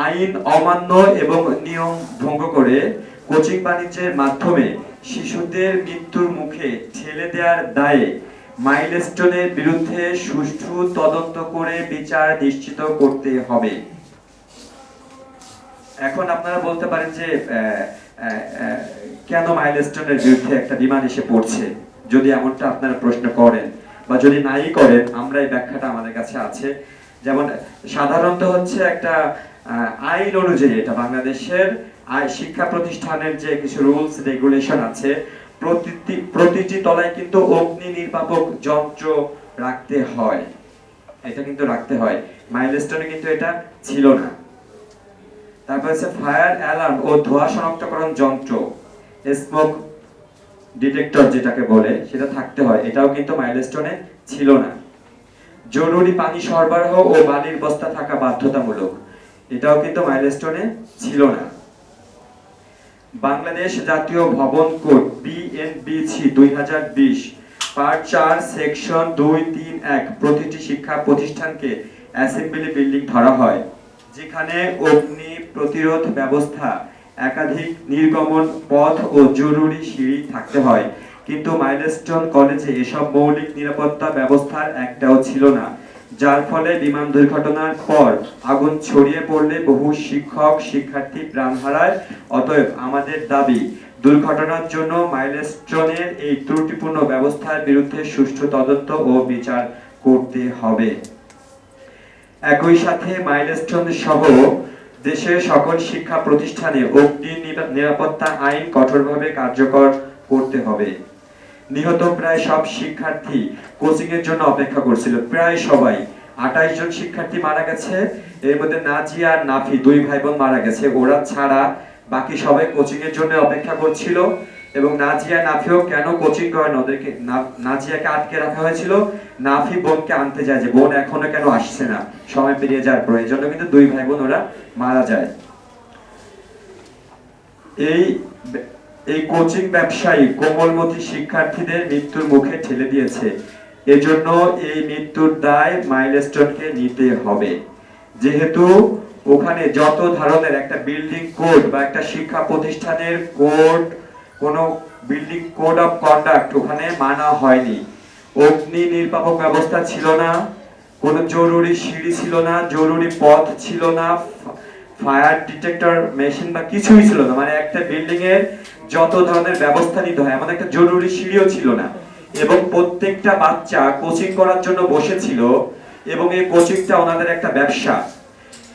আইন অমান্য এবং নিয়ম ভঙ্গ করে কোচিং বাণিজ্যের মাধ্যমে শিশুদের মৃত্যুর মুখে ঠেলে দেওয়ার দায়ে মাইলস্টোনের বিরুদ্ধে সুষ্ঠু তদন্ত করে বিচার নিশ্চিত করতে হবে। এখন আপনারা বলতে পারেন যে কেন মাইলস্টোনের বিরুদ্ধে একটা বিমান এসে পড়ছে? যদি এমনটা আপনারা প্রশ্ন করেন বা যদি নাই করেন, আমরা এই ব্যাখ্যাটা আমাদের কাছে আছে। যেমন সাধারণত হচ্ছে একটা আইন অনুযায়ী এটা বাংলাদেশের শিক্ষা প্রতিষ্ঠানের যে কিছু রুলস, রেগুলেশন আছে, প্রতিটি প্রতিটি তলায় কিন্তু অগ্নি নির্বাপক যন্ত্র রাখতে হয়। এটা কিন্তু রাখতে হয়। মাইলস্টোনে কিন্তু এটা ছিল না। তারপর হচ্ছে ফায়ার অ্যালার্ম ও ধোঁয়া শনাক্তকরণ যন্ত্র, স্মোক ডিটেক্টর যেটাকে বলে, সেটা থাকতে হয়। এটাও কিন্তু মাইলস্টোনে ছিল না। জরুরি পানি সরবরাহ ও বালির বস্তা থাকা বাধ্যতামূলক। এটাও কিন্তু মাইলস্টোনে ছিল না। বাংলাদেশ জাতীয় ভবন কোড বিএনবিসি দুই হাজার বিশ, পার্ট চার, সেকশন দুই, তিন, এক, প্রতিটি শিক্ষা প্রতিষ্ঠানকে অ্যাসেম্বলি বিল্ডিং ধরা হয়, যেখানে অগ্নি প্রতিরোধ ব্যবস্থা, একাধিক নির্গমন পথ ও জরুরি সিঁড়ি থাকতে হয়। কিন্তু মাইলস্টোন কলেজে এসব মৌলিক নিরাপত্তা ব্যবস্থার একটাও ছিল না। যার ফলে বিমান দুর্ঘটনার পর আগুন ছড়িয়ে পড়লে বহু শিক্ষক, শিক্ষার্থী প্রাণ হারায়। অতএব আমাদের দাবি, দুর্ঘটনার জন্য মাইলস্টোনের এই ত্রুটিপূর্ণ ব্যবস্থার বিরুদ্ধে সুষ্ঠু তদন্ত ও বিচার করতে হবে। একই সাথে মাইলস্টোন সহ দেশের সকল শিক্ষা প্রতিষ্ঠানে অগ্নি নিরাপত্তা আইন কঠোরভাবে কার্যকর করতে হবে। নিহত প্রায় সব শিক্ষার্থী কোচিং এর জন্য অপেক্ষা করছিল। প্রায় সবাই। আঠাশ জন শিক্ষার্থী মারা গেছে। এর মধ্যে নাজিয়া আর নাফি দুই ভাই বোন মারা গেছে। ওরা ছাড়া বাকি সবাই কোচিং এর জন্য অপেক্ষা করছিল এবং নাজিয়া নাফিও কেন কোচিং করে না ওদেরকে নাজিয়াকে আটকে রাখা হয়েছিল। নাফি বোনকে আনতে যায় যে, বোন এখনও কেন আসছে না? সময় পেরিয়ে যাওয়ার পর এই জন্য কিন্তু দুই ভাই বোন ওরা মারা যায়। এই এই কোচিং ব্যবসায়ী কোমলমতি শিক্ষার্থীদের মৃত্যুর মুখে ঠেলে দিয়েছে। এজন্য এই মৃত্যুর দায় মাইলস্টোনকে নিতে হবে। যেহেতু ওখানে যত ধরনের একটা বিল্ডিং কোড বা একটা শিক্ষা প্রতিষ্ঠানের কোড, কোন বিল্ডিং কোড অফ কন্ডাক্ট ওখানে মানা হয়নি। অগ্নি নির্বাপক ব্যবস্থা ছিল না, কোনো জরুরি সিঁড়ি ছিল না, জরুরি পথ ছিল না ফায়ার ডিটেক্টর, মেশিন বা কিছুই ছিল না। মানে একটা বিল্ডিং এর যত ধরনের ব্যবস্থা নিতে হয় এমন একটা জরুরি সিঁড়িও ছিল না। এবং প্রত্যেকটা বাচ্চা কোচিং করার জন্য বসেছিল এবং এই কোচিংটা ওনাদের একটা ব্যবসা।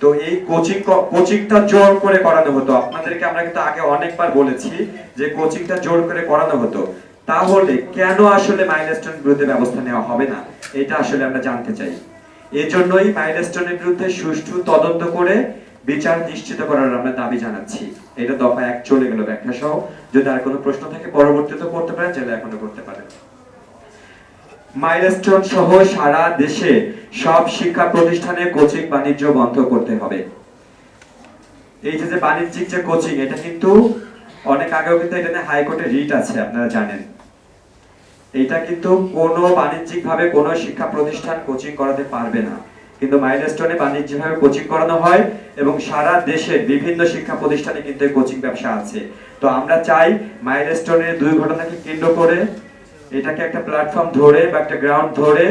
তো এই কোচিং কোচিংটা জোর করে করানো হতো। আপনাদেরকে আমরা কিন্তু আগে অনেকবার বলেছি যে কোচিংটা জোর করে করানো হতো। তাহলে কেন আসলে মাইলস্টোন বিরুদ্ধে ব্যবস্থা নেওয়া হবে না? এটা আসলে আমরা জানতে চাই। এজন্যই মাইলস্টোনের বিরুদ্ধে সুষ্ঠু তদন্ত করে বিচার নিশ্চিত করার আমরা দাবি জানাচ্ছি। এটা দফা এক চলে গেল ব্যাখ্যা সহ। যদি আর কোনো প্রশ্ন থাকে, পরবর্তীতে করতে পারেন, চাইলে এখনও করতে পারেন। মাইলস্টোন সহ সারা দেশে সব শিক্ষা প্রতিষ্ঠানে কোচিং বাণিজ্য বন্ধ করতে হবে। এই যে যে বাণিজ্যিক যে কোচিং, এটা কিন্তু অনেক আগেও কিন্তু এটা নিয়ে হাইকোর্টে রিট আছে, আপনারা জানেন। এটা কিন্তু কোনো বাণিজ্যিক ভাবে কোনো শিক্ষা প্রতিষ্ঠান কোচিং করাতে পারবে না। কিন্তু মাইলস্টোনে বাণিজ্যিক ভাবে কোচিং করানো হয় এবং সারা দেশের বিভিন্ন শিক্ষা প্রতিষ্ঠানে কিন্তু কোচিং ব্যবসা আছে। তো আমরা চাই মাইলস্টোনের দুই ঘটনাকে কেন্দ্র করে এটাকে একটা প্ল্যাটফর্ম ধরে বা একটা গ্রাউন্ড ধরে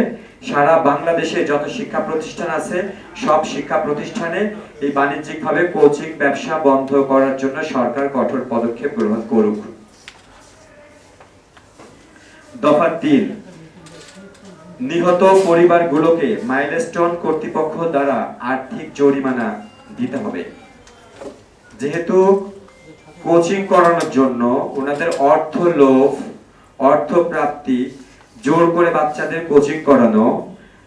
সারা বাংলাদেশে যত শিক্ষা প্রতিষ্ঠান আছে, সব শিক্ষা প্রতিষ্ঠানে এই বাণিজ্যিক ভাবে কোচিং ব্যবসা বন্ধ করার জন্য সরকার কঠোর পদক্ষেপ গ্রহণ করুক। দফা তিন। নিহত পরিবারগুলোকে মাইলস্টোন কর্তৃপক্ষ দ্বারা আর্থিক জরিমানা দিতে হবে। যেহেতু কোচিং করানোর জন্য ওনাদের অর্থ লোভ, অর্থ প্রাপ্তি, জোর করে বাচ্চাদের কোচিং করানো,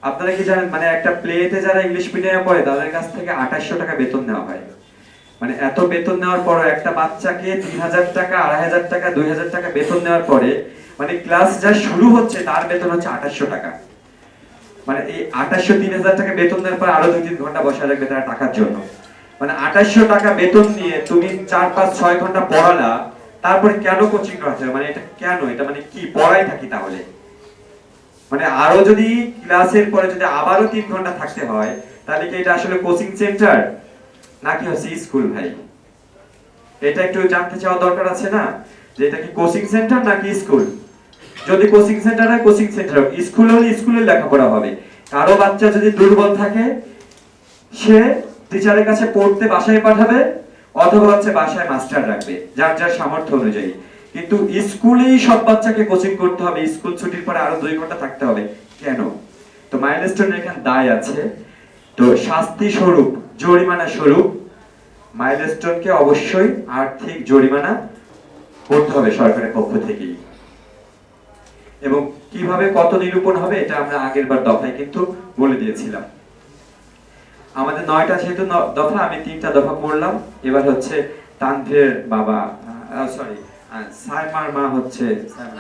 আপনারা কি জানেন মানে একটা প্লেতে যারা ইংলিশ মিডিয়ামে পড়ে, তাদের কাছ থেকে আঠাশশো টাকা বেতন নেওয়া হয়। মানে এত বেতন নেওয়ার পরও একটা বাচ্চাকে তিন হাজার টাকা, আড়াই হাজার টাকা, দুই হাজার টাকা বেতন নেওয়ার পরে মানে ক্লাস যা শুরু হচ্ছে, তার বেতন হচ্ছে আঠাশশো টাকা। মানে এই আঠাশশো, তিন হাজার টাকা বেতন দেওয়ার পর আরও দুই তিন ঘণ্টা বসা রাখবে তারা টাকার জন্য। মানে আঠাশশো টাকা বেতন নিয়ে তুমি চার, পাঁচ, ছয় ঘণ্টা পড়ালা, তারপরে কেন কোচিং করাতে মানে এটা কেন? এটা মানে কি? পড়াই থাকি তাহলে। মানে আরও যদি ক্লাসের পরে যদি আবারও তিন ঘণ্টা থাকতে হয়, তাহলে কি এটা আসলে কোচিং সেন্টার নাকি হচ্ছে স্কুল ভাই? এটা একটু জানতে চাওয়া দরকার আছে না? যে এটা কি কোচিং সেন্টার নাকি স্কুল? যদি কোচিং সেন্টার হয়, কোচিং সেন্টার স্কুল হলে স্কুলে লেখাপড়া হবে। কারও বাচ্চা যদি দুর্বল থাকে, সে টিচারের কাছে পড়তে বাসায় পাঠাবে, অথবা হচ্ছে বাসায় মাস্টার রাখবে, যার যার সামর্থ্য অনুযায়ী। কিন্তু স্কুলেই সব বাচ্চাকে কোচিং করতে হবে। স্কুল ছুটির পরে আরও দুই ঘণ্টা থাকতে হবে। কেন? তো মাইলস্টোনের এখানে দায় আছে। তো শাস্তি স্বরূপ, জরিমানা স্বরূপ মাইলস্টোনকে অবশ্যই আর্থিক জরিমানা করতে হবে সরকারের পক্ষ থেকেই। এবং কীভাবে কত নিরূপণ হবে এটা আমরা আগের বার দফায় কিন্তু বলে দিয়েছিলাম। আমাদের নয়টা যেহেতু দফা আমি তিনটা দফা পড়লাম। এবার হচ্ছে তানভীরের বাবা সরি সাইমার মা হচ্ছে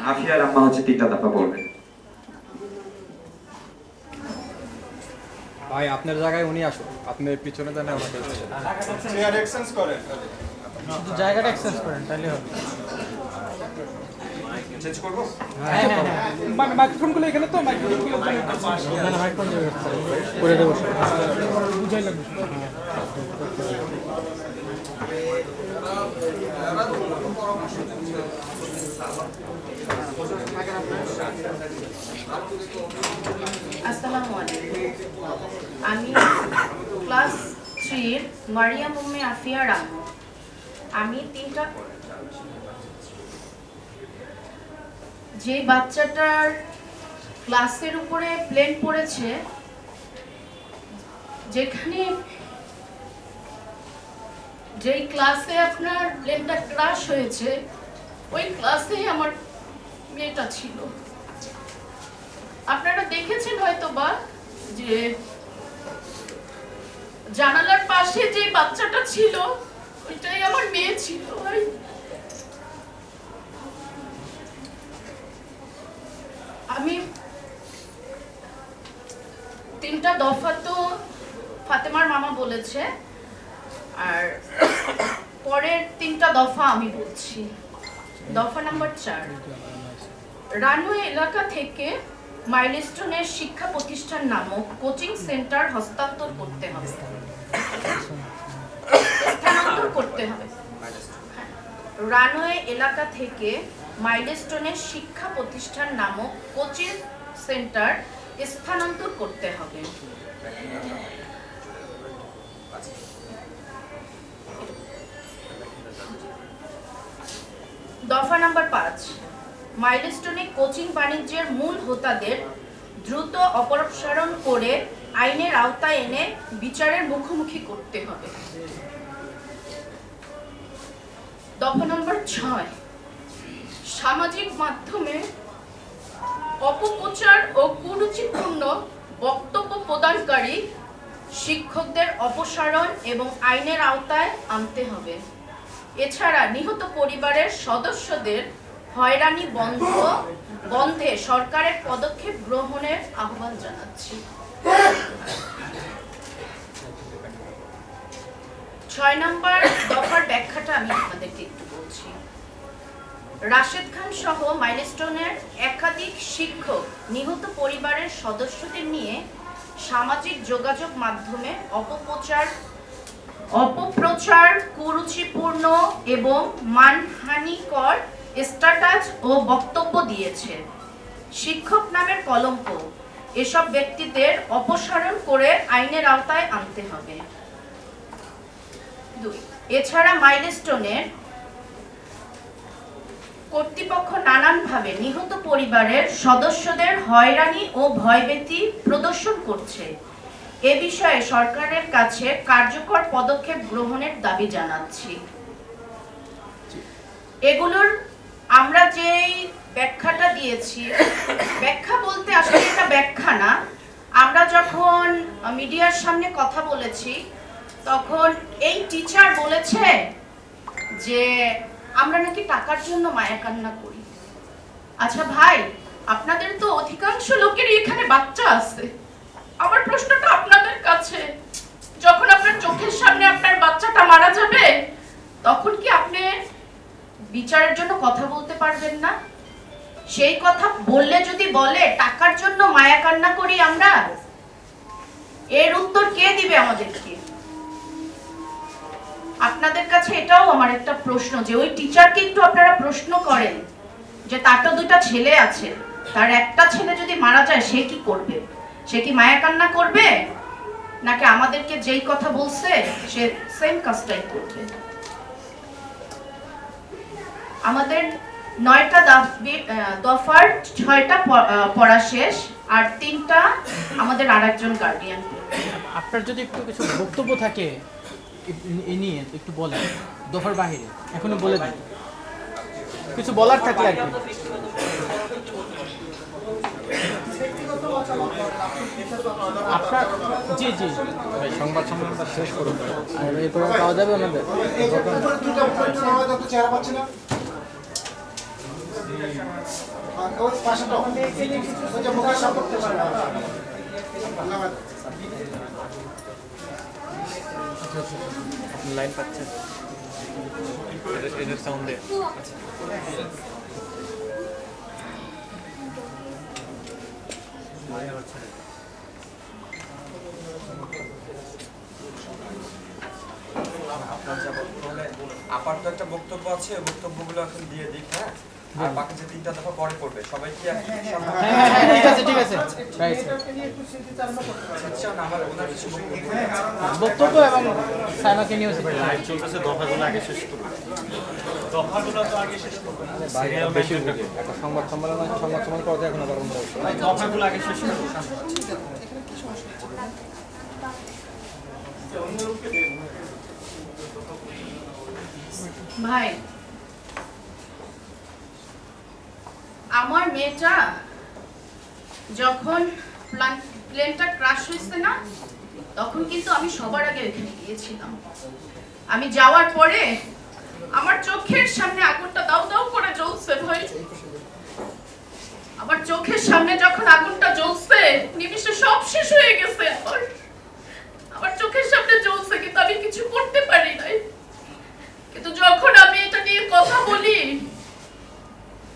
আফিয়ার আম্মা হচ্ছে তিনটা দফা পড়বে ভাই আপনার জায়গায় উনি আসুন। আপনি পিছনে দেন ওনাকে চেয়ার এক্সচেঞ্জ করেন। শুধু জায়গাটা এক্সচেঞ্জ করেন তাহলে হবে। চেঞ্জ করব? মানে মাইক্রোফোনগুলো এখানে তো মাইক্রোফোনগুলো না না মাইক্রোফোন দিয়ে করে দেবো বুঝাই লাগবে। আসসালামু আলাইকুম। আমি ক্লাস থ্রির মারিয়াম উম্মে আফিয়া রামু। আমি তিনটা যে বাচ্চাটার ক্লাসের উপরে প্লেন পড়েছে, যেখানে যেই ক্লাসে আপনার প্লেনটা ক্রাশ হয়েছে, ওই ক্লাসেই আমার মেয়েটা ছিল। আপনারা দেখেছেন হয়তো বা যে জানালার পাশে যে বাচ্চাটা ছিল, ওইটাই আমার মেয়ে ছিল। আমি তিনটা দফা তো ফাতেমার মামা বলেছে, আর পরের তিনটা দফা আমি বলছি দফা নাম্বার চার রানওয়ে এলাকা থেকে মাইলস্টোনের শিক্ষা প্রতিষ্ঠান নামক কোচিং সেন্টার হস্তান্তর করতে হবে স্থানান্তর করতে হবে। রানওয়ে এলাকা থেকে মাইলস্টোনের শিক্ষা প্রতিষ্ঠান নামক কোচিং সেন্টার স্থানান্তর করতে হবে। দফা নাম্বার পাঁচ। মাইলস্টোনে কোচিং বাণিজ্যের মূল হোতাদের দ্রুত অপসারণ করে আইনের আওতায় এনে বিচারের মুখোমুখি করতে হবে। দফা নম্বর ছয়। সামাজিক মাধ্যমে অপপ্রচার ও কুরুচিপূর্ণ বক্তব্য প্রদানকারী শিক্ষকদের অপসারণ এবং আইনের আওতায় আনতে হবে। এছাড়া নিহত পরিবারের সদস্যদের হয়রানি বন্ধ, বন্ধে সরকারের পদক্ষেপ গ্রহণের আহ্বান জানাচ্ছি। ছয় নম্বর দফার ব্যাখ্যাটা আমি আপনাদেরকে একটু বলছি। রাশেদ খান সহ মাইলস্টোনের একাধিক শিক্ষক নিহত পরিবারের সদস্যদের নিয়ে সামাজিক যোগাযোগ মাধ্যমে অপপ্রচার অপপ্রচার, কুরুচিপূর্ণ এবং মানহানিকর স্ট্যাটাস ও বক্তব্য দিয়েছে। শিক্ষক নামের কলঙ্ক। এসব ব্যক্তিদের অপসারণ করে আইনের আওতায় আনতে হবে। দুই। এছাড়া মাইলস্টোনের কর্তৃপক্ষ নানানভাবে নিহত পরিবারের সদস্যদের হয়রানি ও ভয়ভীতি প্রদর্শন করছে। এ বিষয়ে সরকারের কাছে কার্যকর পদক্ষেপ গ্রহণের দাবি জানাচ্ছি। এগুলোর আমরা যেই ব্যাখ্যাটা দিয়েছি, ব্যাখ্যা বলতে আসলে এটা ব্যাখ্যা না। আমরা যখন মিডিয়ার সামনে কথা বলেছি তখন এই টিচার বলেছে যে, আমরা নাকি টাকার জন্য মায়া কান্না করি। আচ্ছা ভাই, আপনাদের তো অধিকাংশ লোকেরই এখানে বাচ্চা আছে। আমার প্রশ্নটা আপনাদের কাছে। যখন আপনার চোখের সামনে আপনার বাচ্চাটা মারা যাবে, তখন কি আপনি বিচারের জন্য কথা বলতে পারবেন না? সেই কথা বললে যদি বলে, টাকার জন্য মায়া কান্না করি আমরা? এর উত্তর কে দিবে আমাদেরকে? আপনাদের কাছে এটাও আমার একটা প্রশ্ন, যে ওই টিচারকে একটু আপনারা প্রশ্ন করেন, যে তার তো দুইটা ছেলে আছে, তার একটা ছেলে যদি মারা যায়, সে কি করবে? সে কি মায়া কান্না করবে? নাকি আমাদেরকে যেই কথা বলছে, সে সেম কাজটাই করবে? আমাদের নয়টা দফার ছয়টা পড়া শেষ, আর তিনটা আমাদের আর একজন গার্ডিয়ান আপনার যদি একটু কিছু বক্তব্য থাকে এ- নিয়ে একটু বলেন। দফার বাহিরে এখনও বলে দিন কিছু বলার থাকলে আর কি। আপনার জি। জি সংবাদ সম্মেলনটা শেষ করুন। আর এরপরে পাওয়া যাবে ওনাদের চেহারা পাচ্ছি না ওই পাশেটা ওই যে মুখের সামনে ধন্যবাদ লাইন পাচ্ছেন এদের- এদের সাউন্ডে আপাতত একটা বক্তব্য আছে বক্তব্যগুলো এখন দিয়ে দিক হ্যাঁ? আর বাকি যে তিনটা দফা পরে পড়বে সবাই কি হ্যাঁ হ্যাঁ হ্যাঁ, ঠিক আছে ঠিক আছে। রাইট আচ্ছা, না, আমার ওনার কিছু বক্তব্য এবং সাইমাকে নিয়েও চলতেছে দফাগুলো আগে শেষ করুন দফাগুলো তো আগে শেষ একটা সংবাদ সম্মেলন সংবাদ সম্মেলন করতে এখন আবার। দফাগুলো আগে শেষ করুন ভাই আমার মেয়েটা যখন প্লেনটা ক্রাশ হয়েছে না, তখন কিন্তু আমি সবার আগে ওইখানে গিয়েছিলাম। আমি যাওয়ার পরে আমার চোখের সামনে আগুনটা দাউ দাউ করে জ্বলছে ভাই। আমার চোখের সামনে যখন আগুনটা জ্বলছে, নিমিষে সব শেষ হয়ে গেছে আমার চোখের সামনে জ্বলছে, কিন্তু আমি কিছু করতে পারি নাই। কিন্তু যখন আমি এটা নিয়ে কথা বলি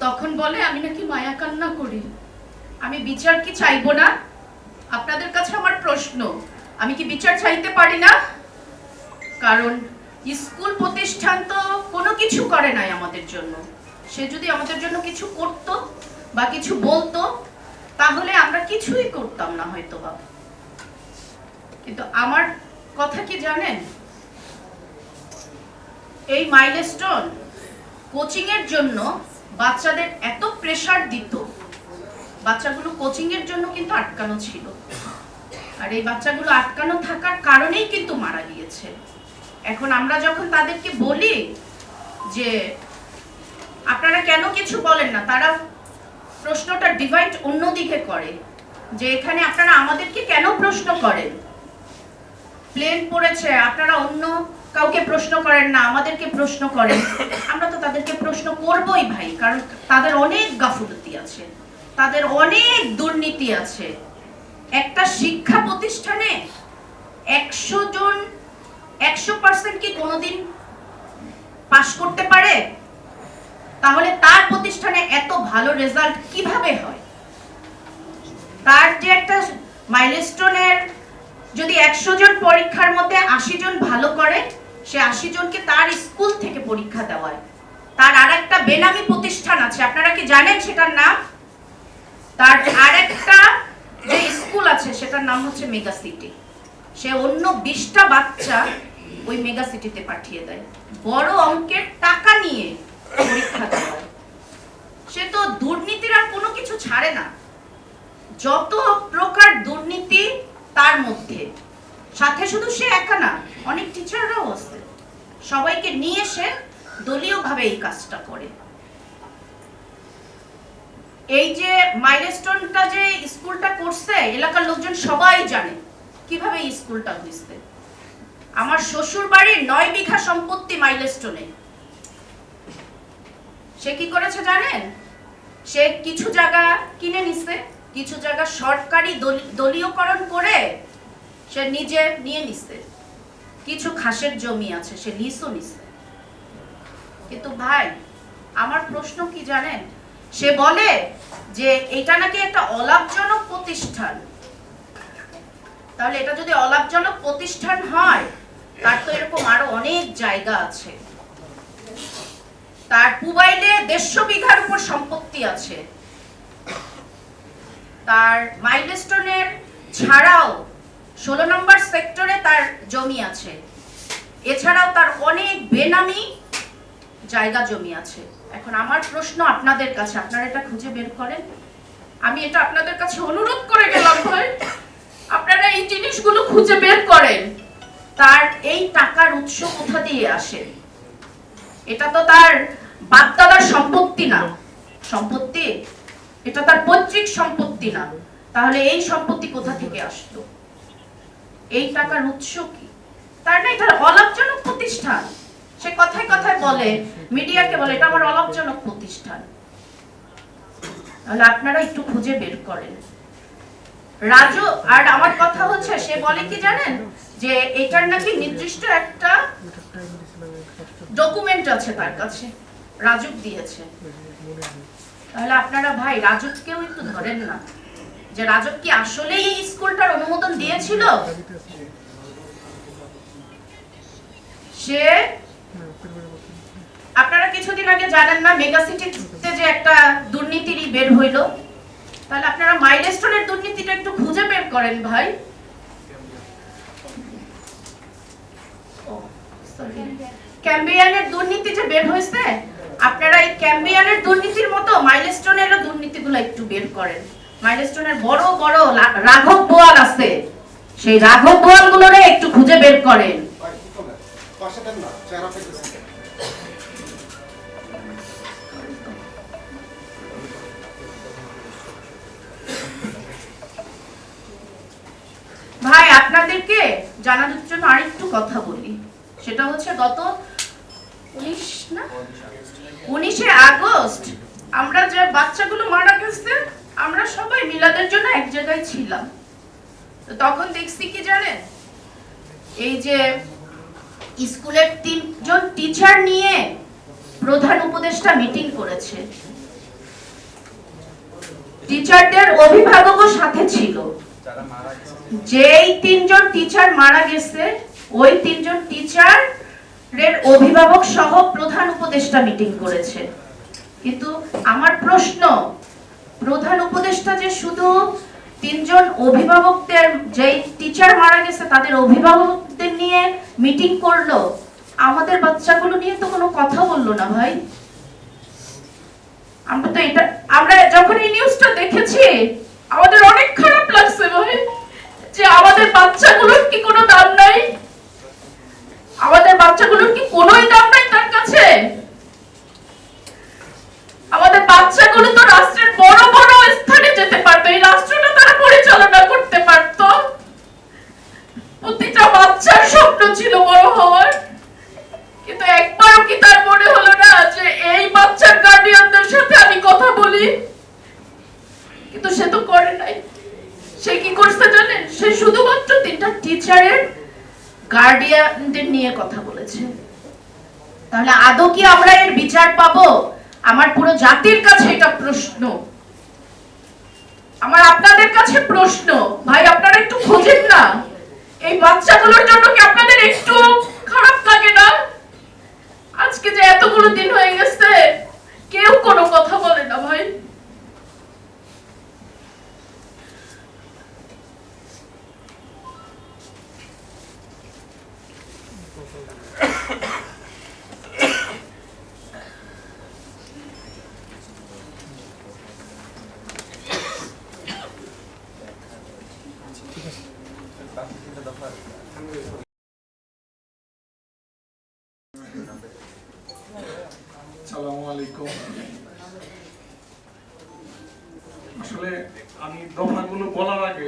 তখন বলে, আমি নাকি মায়া কান্না করি। আমি বিচার কি চাইব না? আপনাদের কাছে আমার প্রশ্ন, আমি কি বিচার চাইতে পারি না? কারণ স্কুল প্রতিষ্ঠান তো কোনো কিছু করে নাই আমাদের জন্য। সে যদি আমাদের জন্য কিছু করত বা কিছু বলতো, তাহলে আমরা কিছুই করতাম না হয়তো বা কিন্তু আমার কথা কি জানেন? এই মাইলস্টোন কোচিং এর জন্য বাচ্চাদের এত প্রেশার দিত, বাচ্চাগুলো কোচিং এর জন্য কিন্তু আটকানো ছিল। আর এই বাচ্চাগুলো আটকানো থাকার কারণেই কিন্তু মারা গিয়েছে। এখন আমরা যখন তাদেরকে বলি যে, আপনারা কেন কিছু বলেন না? তারা প্রশ্নটা ডিভাইড অন্যদিকে করে, যে এখানে আপনারা আমাদেরকে কেন প্রশ্ন করেন? প্লেন পড়েছে আপনারা অন্য কাউকে প্রশ্ন করেন না, আমাদেরকে প্রশ্ন করেন। আমরা তো তাদেরকে প্রশ্ন করবই ভাই, কারণ তাদের অনেক গাফুলতি আছে, তাদের অনেক দুর্নীতি আছে। একটা শিক্ষা প্রতিষ্ঠানে একশো জন, একশো পার্সেন্ট কি কোনোদিন পাশ করতে পারে? তাহলে তার প্রতিষ্ঠানে এত ভালো রেজাল্ট কীভাবে হয়? তার যে একটা মাইলস্টোনের যদি একশো জন পরীক্ষার মধ্যে আশি জন ভালো করে সে আশি জনকে তার স্কুল থেকে পরীক্ষা দেওয়ায়। তার আর একটা বেনামি প্রতিষ্ঠান আছে, আপনারা কি জানেন সেটার নাম? তার আরেকটা যে স্কুল আছে, সেটার নাম হচ্ছে মেগা সিটি। সে অন্য বিশটা বাচ্চা ওই মেগা সিটিতে পাঠিয়ে দেয়। বড় অঙ্কের টাকা নিয়ে পরীক্ষা দেওয়ায়। সে তো দুর্নীতির আর কোনো কিছু ছাড়ে না। যত প্রকার দুর্নীতি তার মধ্যে। সাথে শুধু সে একা না, অনেক টিচাররাও আছে। সবাইকে নিয়ে সে দলীয়ভাবে এই কাজটা করে। এই যে মাইলস্টোনটা যে স্কুলটা করছে, এলাকার লোকজন সবাই জানে কীভাবে স্কুলটা হয়েছে। আমার শ্বশুর বাড়ির নয় বিঘা সম্পত্তি মাইলস্টোনে সে কি করেছে জানেন? সে কিছু জায়গা কিনে নিছে, কিছু জায়গা সরকারি দলি- দলীয়করণ করে সে নিজে নিয়ে নিছে। কিছু খাসের জমি আছে, সে লিসও নিছে। কিন্তু ভাই, আমার প্রশ্ন কি জানেন? সে বলে যে এটা নাকি একটা অলাভজনক প্রতিষ্ঠান। তাহলে এটা যদি অলাভজনক প্রতিষ্ঠান হয়, তার তো এরকম আরও অনেক জায়গা আছে। তার পুবাইলে দেড়শো বিঘার উপর সম্পত্তি আছে। তার মাইলস্টোনের ছাড়াও ষোলো নম্বর সেক্টরে তার জমি আছে। এছাড়াও তার অনেক বেনামি জায়গা জমি আছে। এখন আমার প্রশ্ন আপনাদের কাছে, আপনারা এটা খুঁজে বের করেন। আমি এটা আপনাদের কাছে অনুরোধ করে গেলাম ভাই, আপনারা এই জিনিসগুলো খুঁজে বের করেন। তার এই টাকার উৎস কোথা দিয়ে আসে? এটা তো তার বাপদাদার সম্পত্তি না। সম্পত্তি? এটা তার পৈতৃক সম্পত্তি না। তাহলে এই সম্পত্তি কোথা থেকে আসলো এই টাকার উৎস কি? তার না এটা অলাভজনক প্রতিষ্ঠান। সে কথায় কথায় বলে, মিডিয়াকে বলে, এটা আমার অলাভজনক প্রতিষ্ঠান। তাহলে আপনারা একটু খুঁজে বের করেন। রাজু, আর আমার কথা হচ্ছে, সে বলে কি জানেন? যে এটার নাকি নির্দিষ্ট একটা ডকুমেন্ট আছে তার কাছে। রাজুক দিয়েছে। তাহলে আপনারা ভাই, রাজুককেও একটু ধরেন না। যে রাজুক কি আসলেই এই স্কুলটার অনুমোদন দিয়েছিল? সে আপনারা কিছুদিন আগে জানেন না, মেগা সিটিতে যে একটা দুর্নীতির বের হইল। তাহলে আপনারা মাইলস্টোনের দুর্নীতিটা একটু খুঁজে বের করেন ভাই। ক্যাম্বিয়ানের দুর্নীতি যে বের হয়েছে, আপনারা এই ক্যাম্বিয়ানের দুর্নীতির মতো মাইলস্টোনেরও দুর্নীতিগুলো একটু বের করেন। মাইলস্টোনের বড় বড় রাঘব আছে। সেই রাঘব একটু খুঁজে বের করেন। ভাই, আপনাদেরকে জানানোর জন্য আরেকটু কথা বলি। সেটা হচ্ছে গত উনিশ না? উনিশে আগস্ট আমরা যে বাচ্চাগুলো মারা গেছে আমরা সবাই মিলাদের জন্য এক জায়গায় ছিলাম। তখন দেখছি কি জানেন? এই যে স্কুলের তিনজন টিচার নিয়ে প্রধান উপদেষ্টা মিটিং করেছে। টিচারদের অভিভাবকও সাথে ছিল। যেই তিনজন টিচার মারা গেছে, ওই তিনজন টিচার এর অভিভাবক সহ প্রধান উপদেষ্টা মিটিং করেছে। কিন্তু আমার প্রশ্ন প্রধান উপদেষ্টা যে শুধু তিনজন অভিভাবকদের, যেই টিচার মারা গেছে, তাদের অভিভাবকদের নিয়ে মিটিং করল, আমাদের বাচ্চাগুলো নিয়ে তো কোনো কথা বলল না ভাই। আমরা তো এটা, আমরা যখন এই নিউজটা দেখেছি, আমাদের অনেক খারাপ লাগছে ভাই, যে আমাদের বাচ্চাগুলোর কি কোনো দাম নাই? আমাদের বাচ্চাগুলোর কি কোনোই দাম নাই তার কাছে? আমাদের বাচ্চাগুলো তো রাষ্ট্রের বড় বড় স্থানে যেতে পারতো। এই রাষ্ট্রটা তারা পরিচালনা করতে পারতো। প্রতিটা বাচ্চার স্বপ্ন ছিল বড় হওয়ার। কিন্তু একবারও কি তার মনে হলো না যে এই বাচ্চার গার্ডিয়ানদের সাথে আমি কথা বলি? কিন্তু সে তো করে নাই। সে কি করছে জানেন? সে শুধুমাত্র তিনটা টিচারের গার্ডিয়ানদের নিয়ে কথা বলেছে। তাহলে আদৌ কি আমরা এর বিচার পাবো? আমার পুরো জাতির কাছে এটা প্রশ্ন। আমার আপনাদের কাছে প্রশ্ন। ভাই, আপনারা একটু খোঁজেন না। এই বাচ্চাগুলোর জন্য কি আপনাদের একটু খারাপ লাগে না? আজকে যে এতগুলো দিন হয়ে গেছে, কেউ কোনো কথা বলে না, ভাই সালামু আলাইকুম আসলে আমি দফাগুলো বলার আগে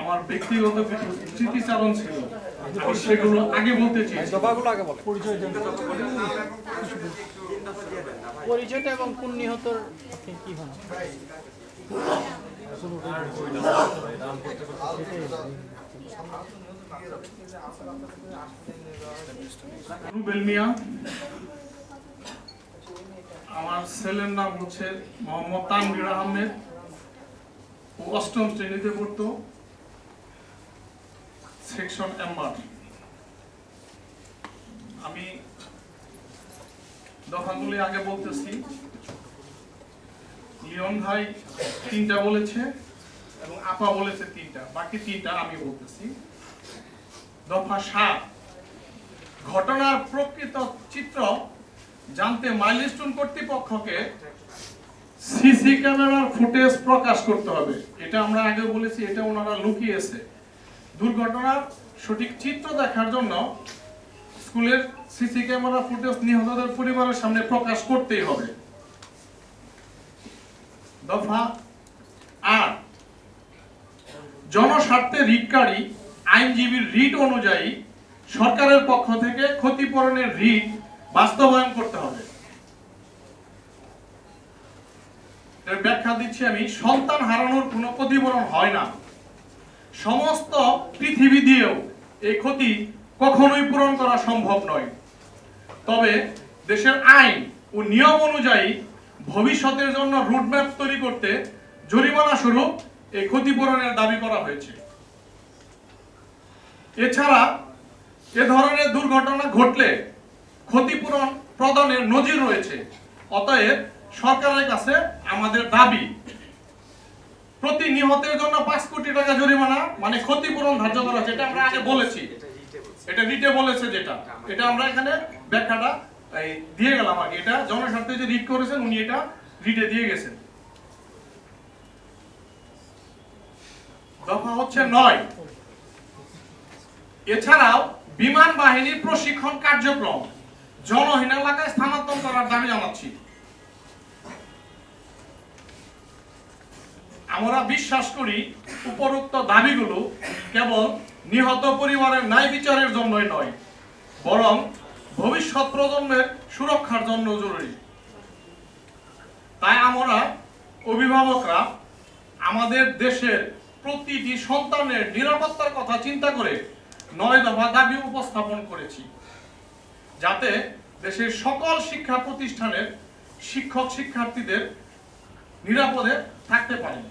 আমার ব্যক্তিগত কিছু স্মৃতিচারণ ছিল। আমি সেগুলো আগে বলতে চাই দফাগুলো আগে বলে পরিচয়টা এবং কোন নিহতর কি হন? রুবেল মিয়া। আমার ছেলের নাম হচ্ছে মোহাম্মদ তানভীর আহমেদ। অষ্টম শ্রেণীতে পড়তো। সেকশন এম্বার আমি দফাগুলি আগে বলতেছি। লিওন ভাই তিনটা বলেছে এবং আপা বলেছে তিনটা। বাকি তিনটা আমি বলতেছি। দফা সাত, ঘটনার প্রকৃত চিত্র জানতে মাইলস্টোন কর্তৃপক্ষকে সিসি ক্যামেরার ফুটেজ প্রকাশ করতে হবে। এটা আমরা আগে বলেছি, এটা ওনারা লুকিয়েছে। দুর্ঘটনার সঠিক চিত্র দেখার জন্য স্কুলের সিসি ক্যামেরা ফুটেজ নিহতদের পরিবারের সামনে প্রকাশ করতেই হবে। দফা আট। জনস্বার্থে রিটকারী আইনজীবীর রিট অনুযায়ী সরকারের পক্ষ থেকে ক্ষতিপূরণের রিট বাস্তবায়ন করতে হবে। এর ব্যাখ্যা দিচ্ছি আমি, সন্তান হারানোর কোনো ক্ষতিপূরণ হয় না। সমস্ত পৃথিবী দিয়েও এই ক্ষতি কখনোই পূরণ করা সম্ভব নয়। তবে দেশের আইন ও নিয়ম অনুযায়ী ভবিষ্যতের জন্য রুটম্যাপ তৈরি করতে জরিমানা স্বরূপ এই ক্ষতিপূরণের দাবি করা হয়েছে। এছাড়া এ ধরনের দুর্ঘটনা ঘটলে ক্ষতিপূরণ প্রদানের নজির রয়েছে। অতএব সরকারের কাছে আমাদের দাবি প্রতি নিহতের জন্য পাঁচ কোটি টাকা জরিমানা মানে ক্ষতিপূরণ ধার্য করা হয়েছে এটা আমরা আগে বলেছি। এটা রিটে বলেছে যেটা। এটা আমরা এখানে ব্যাখ্যাটা দিয়ে গেলাম আগে। এটা জনস্বার্থে যে রিট করেছেন, উনি এটা রিটে দিয়ে গেছেন। দফা হচ্ছে নয়। এছাড়াও বিমান বাহিনীর প্রশিক্ষণ কার্যক্রম, জনহীন এলাকায় স্থানান্তর করার দাবি জানাচ্ছি। আমরা বিশ্বাস করি উপরোক্ত দাবিগুলো কেবল নিহত পরিবারের ন্যায় বিচারের জন্যই নয়, বরং ভবিষ্যৎ প্রজন্মের সুরক্ষার জন্য জরুরি। তাই আমরা অভিভাবকরা আমাদের দেশের প্রতিটি সন্তানের নিরাপত্তার কথা চিন্তা করে নয় দফা দাবি উপস্থাপন করেছি, যাতে দেশের সকল শিক্ষা প্রতিষ্ঠানের শিক্ষক শিক্ষার্থীদের নিরাপদে থাকতে পারেন